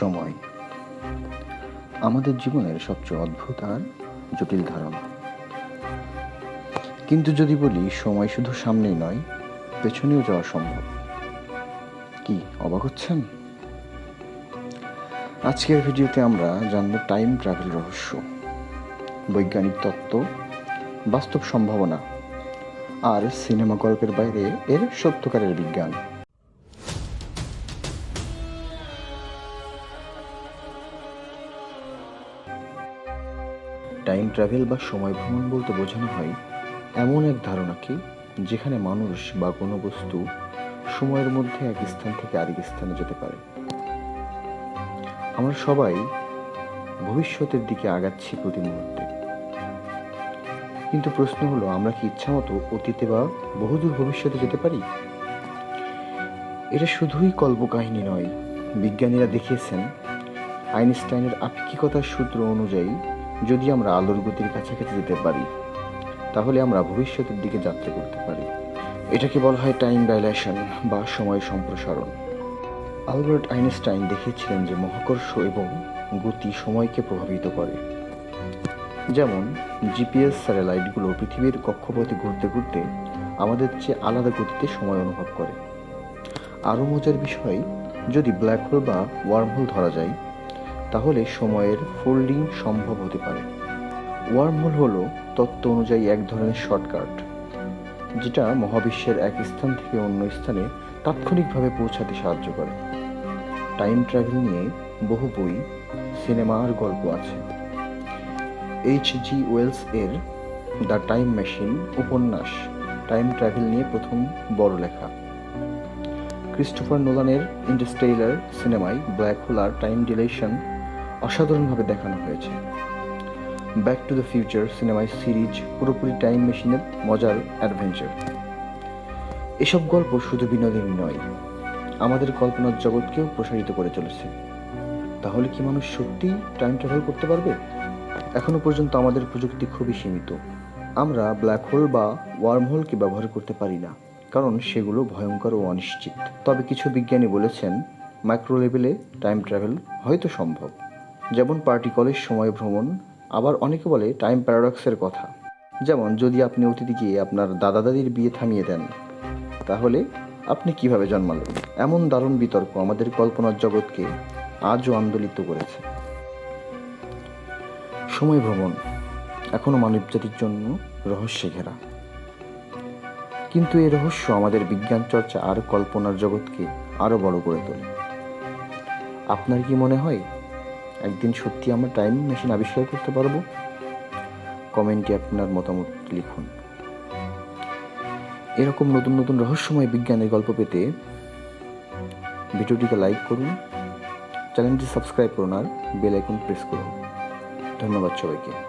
সময়। আমাদের জীবনের সবচেয়ে অদ্ভুত আর জটিল ধারণা কিন্তু যদি বলি, সময় শুধু সামনেই নয়, পেছনেও যাওয়া সম্ভব। কি, অবাক হচ্ছেন? আজকের ভিডিওতে আমরা জানব টাইম ট্রাভেল রহস্য, বৈজ্ঞানিক তত্ত্ব, বাস্তব সম্ভাবনা, আর সিনেমা গল্পের বাইরে এর সত্যকারের বিজ্ঞান। টাইম ট্রাভেল বা সময় ভ্রমণ বলতে বোঝানো হয়, এমন এক ধারণাকে যেখানে মানুষ বা কোনো বস্তু সময়ের মধ্যে এক স্থান থেকে আরেক স্থানে যেতে পারে। আমরা সবাই ভবিষ্যতের দিকে আগাচ্ছি প্রতি মুহূর্তে। কিন্তু প্রশ্ন হলো, আমরা কি ইচ্ছামতো অতীতে বা বহুদূর ভবিষ্যতে যেতে পারি? এটা শুধুই কল্পকাহিনী নয়, বিজ্ঞানীরা দেখিয়েছেন, আইনস্টাইনের আপেক্ষিকতার সূত্র অনুযায়ী যদি আমরা আলোর গতির কাছাকাছি যেতে পারি, তাহলে আমরা ভবিষ্যতের দিকে যাত্রা করতে পারি। এটাকে বলা হয় টাইম ডাইলেশন বা সময় সম্প্রসারণ। আলবার্ট আইনস্টাইন দেখিয়েছিলেন যে মহাকর্ষ এবং গতি সময়কে প্রভাবিত করে। যেমন, জিপিএস স্যাটেলাইটগুলো পৃথিবীর কক্ষপথে ঘুরতে ঘুরতে আমাদের চেয়ে আলাদা গতিতে সময় অনুভব করে। আরও মজার বিষয়, যদি ব্ল্যাক হোল বা ওয়ার্ম হোল ধরা যায় তাহলে সময়ের ফোল্ডিং সম্ভব হতে পারে। ওয়ার্ম হোল তত্ত্ব অনুযায়ী এক ধরনের শর্টকাট, যেটা মহাবিশ্বের এক স্থান থেকে অন্য স্থানে তাৎক্ষণিকভাবে পৌঁছাতে সাহায্য করে। টাইম ট্রাভেল নিয়ে বহু বই, সিনেমা আর গল্প আছে। এইচ জি ওয়েলস এর দ্য টাইম মেশিন উপন্যাস, টাইম ট্রাভেল নিয়ে প্রথম বড় লেখা। ক্রিস্টোফার নোলানের ইন্টারস্টেইলার সিনেমায় ব্ল্যাক হোল আর টাইম ডিলেশন অসাধারণভাবে দেখানো হয়েছে। ব্যাক টু দ্য ফিউচার সিনেমায় সিরিজ, পুরোপুরি টাইম মেশিনের মজার অ্যাডভেঞ্চার। এসব গল্প শুধু বিনোদনই নয়, আমাদের কল্পনার জগৎকেও প্রসারিত করে চলেছে। তাহলে কি মানুষ সত্যিই টাইম ট্রাভেল করতে পারবে? এখনও পর্যন্ত আমাদের প্রযুক্তি খুবই সীমিত। আমরা ব্ল্যাক হোল বা ওয়ার্ম হোলকে ব্যবহার করতে পারি না, কারণ সেগুলো ভয়ঙ্কর ও অনিশ্চিত। তবে কিছু বিজ্ঞানী বলেছেন মাইক্রো লেভেলে টাইম ট্রাভেল হয়তো সম্ভব। যেমন পার্টিকলের সময় ভ্রমণ, আবার অনেকে বলে টাইম প্যারাডক্সের কথা। যেমন, যদি আপনি গিয়ে আপনার দাদা দাদির বিয়ে থামিয়ে দেন, তাহলে আপনি কীভাবে জন্মালেন? এমন দারুণ বিতর্ক আমাদের কল্পনার জগৎকে আজও আন্দোলিত করেছে। সময় ভ্রমণ এখনও মানবজাতির জন্য রহস্যে ঘেরা। কিন্তু এই রহস্য আমাদের বিজ্ঞান চর্চা আর কল্পনার জগৎকে আরও বড় করে তোলে। আপনার কি মনে হয় একদিন সত্যি আমরা টাইম মেশিন আবিষ্কার করতে পারব? কমেন্টে আপনার মতামত লিখুন। এরকম নতুন নতুন রহস্যময় বিজ্ঞানের গল্প পেতে ভিডিওটিকে লাইক করুন চ্যানেলটি সাবস্ক্রাইব করুন আর বেল আইকন প্রেস করুন। ধন্যবাদ সবাইকে।